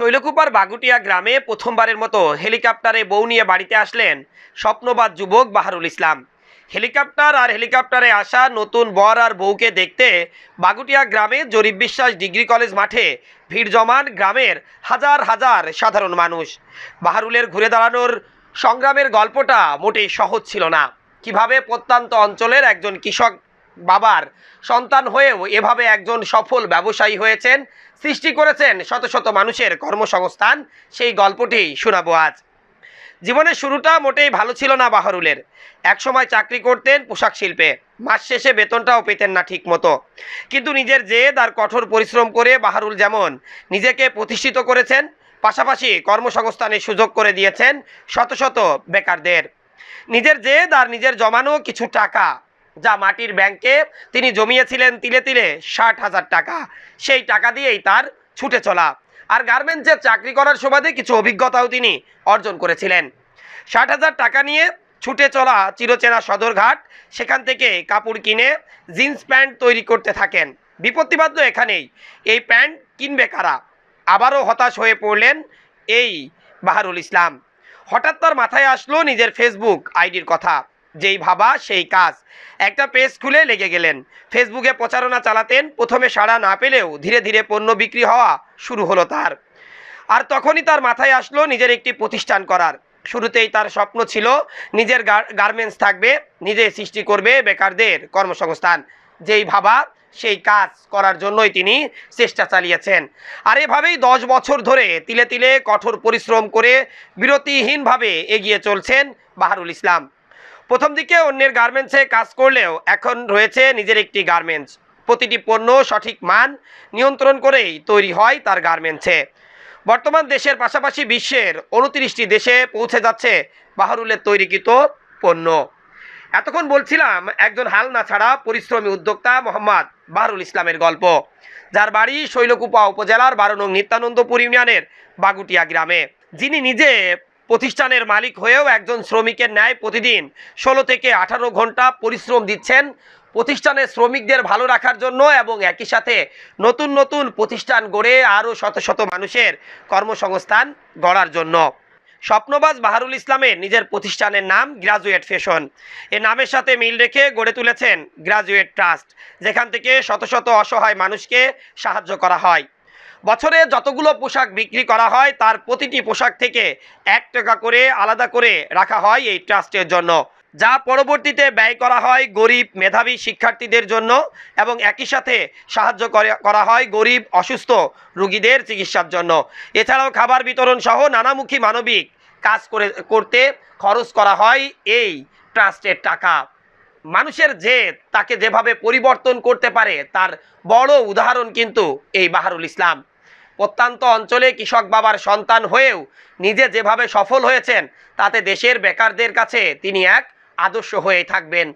শৈলকুপার বাগুটিয়া গ্রামে প্রথমবারের মতো হেলিকপ্টারে বউ নিয়ে বাড়িতে আসলেন স্বপ্নবাদ যুবক বাহারুল ইসলাম। হেলিকপ্টার আর হেলিকপ্টারে আসা নতুন বর আর বউকে দেখতে বাগুটিয়া গ্রামে জরিপ বিশ্বাস ডিগ্রি কলেজ মাঠে ভিড় জমান গ্রামের হাজার হাজার সাধারণ মানুষ। বাহারুলের ঘুরে দাঁড়ানোর সংগ্রামের গল্পটা মোটেই সহজ ছিল না। কীভাবে প্রত্যন্ত অঞ্চলের একজন কৃষক বাবার সন্তান হয়েও এভাবে একজন সফল ব্যবসায়ী হয়েছেন, সৃষ্টি করেছেন শত শত মানুষের কর্মসংস্থান, সেই গল্পটি শোনাবো আজ। জীবনের শুরুটা মোটেই ভালো ছিল না বাহারুলের। একসময় চাকরি করতেন পোশাক শিল্পে। মাস শেষে বেতনটাও পেতেন না ঠিক মতো কিন্তু নিজের জেদ আর কঠোর পরিশ্রম করে বাহারুল যেমন নিজেকে প্রতিষ্ঠিত করেছেন, পাশাপাশি কর্মসংস্থানের সুযোগ করে দিয়েছেন শত শত বেকারদের। নিজের জেদ আর নিজের জমানো কিছু টাকা যা মাটির ব্যাংকে তিনি জমিয়েছিলেন তিলে তিলে ষাট হাজার টাকা। সেই টাকা দিয়েই তার ছুটে চলা। আর গার্মেন্টসের চাকরি করার সুবাদে কিছু অভিজ্ঞতাও তিনি অর্জন করেছিলেন। ষাট হাজার টাকা নিয়ে ছুটে চলা চিরচেনা সদরঘাট, সেখান থেকে কাপড় কিনে জিন্স প্যান্ট তৈরি করতে থাকেন। বিপত্তিবাদ্য এখানেই। এই প্যান্ট কিনবে কারা? আবারও হতাশ হয়ে পড়লেন এই বাহারুল ইসলাম। হঠাৎ তার মাথায় আসলো নিজের ফেসবুক আইডির কথা। যেই ভাবা, সেই কাজ। একটা পেজ খুলে লেগে গেলেন। ফেসবুকে প্রচারণা চালাতেন, প্রথমে সাড়া না পেলেও ধীরে ধীরে পণ্য বিক্রি হওয়া শুরু হলো তার। আর তখনই তার মাথায় আসলো নিজের একটি প্রতিষ্ঠান করার। শুরুতেই তার স্বপ্ন ছিল নিজের গার্মেন্টস থাকবে, নিজে সৃষ্টি করবে বেকারদের কর্মসংস্থান। যেই ভাবা, সেই কাজ করার জন্যই তিনি চেষ্টা চালিয়েছেন। আর এভাবেই দশ বছর ধরে তিলে তিলে কঠোর পরিশ্রম করে বিরতিহীনভাবে এগিয়ে চলছেন বাহারুল ইসলাম। প্রথম দিকে অন্যের গার্মেন্টসে কাজ করলেও এখন রয়েছে নিজের একটি গার্মেন্টস প্রতিটি পণ্য সঠিক মান নিয়ন্ত্রণ করেই তৈরি হয় তার গার্মেন্টসে বর্তমান দেশের পাশাপাশি বিশ্বের উনত্রিশটি দেশে পৌঁছে যাচ্ছে বাহারুলের তৈরিকৃত পণ্য। এতক্ষণ বলছিলাম, একজন হাল না ছাড়া পরিশ্রমী উদ্যোক্তা মোহাম্মদ বাহারুল ইসলামের গল্প। যার বাড়ি শৈলকুপা উপজেলার বারো নং নিত্যানন্দপুর ইউনিয়নের বাগুটিয়া গ্রামে। যিনি নিজে প্রতিষ্ঠানের মালিক হয়েও একজন শ্রমিকের ন্যায় প্রতিদিন ষোলো থেকে আঠারো ঘণ্টা পরিশ্রম দিচ্ছেন। প্রতিষ্ঠানের শ্রমিকদের ভালো রাখার জন্য এবং একই সাথে নতুন নতুন প্রতিষ্ঠান গড়ে আরও শত শত মানুষের কর্মসংস্থান গড়ার জন্য। স্বপ্নবাজ বাহারুল ইসলামের নিজের প্রতিষ্ঠানের নাম গ্রাজুয়েট ফ্যাশন। এ নামের সাথে মিল রেখে গড়ে তুলেছেন গ্রাজুয়েট ট্রাস্ট, যেখান থেকে শত শত অসহায় মানুষকে সাহায্য করা হয়। বছরে যতগুলো পোশাক বিক্রি করা হয়, তার প্রতিটি পোশাক থেকে এক টাকা করে আলাদা করে রাখা হয় এই ট্রাস্টের জন্য। যা পরবর্তীতে ব্যয় করা হয় গরিব মেধাবী শিক্ষার্থীদের জন্য এবং একই সাথে সাহায্য করে- হয় গরিব, অসুস্থ রুগীদের চিকিৎসার জন্য। এছাড়াও খাবার বিতরণ সহ নানামুখী মানবিক কাজ করে করতে খরচ করা হয় এই ট্রাস্টের টাকা। মানুষের যে তাকে যেভাবে পরিবর্তন করতে পারে, তার বড় উদাহরণ কিন্তু এই বাহারুল ইসলাম। প্রত্যন্ত অঞ্চলে কৃষক বাবার সন্তান হয়েও নিজে যেভাবে সফল হয়েছেন, তাতে দেশের বেকারদের কাছে তিনি এক আদর্শ হয়ে থাকবেন।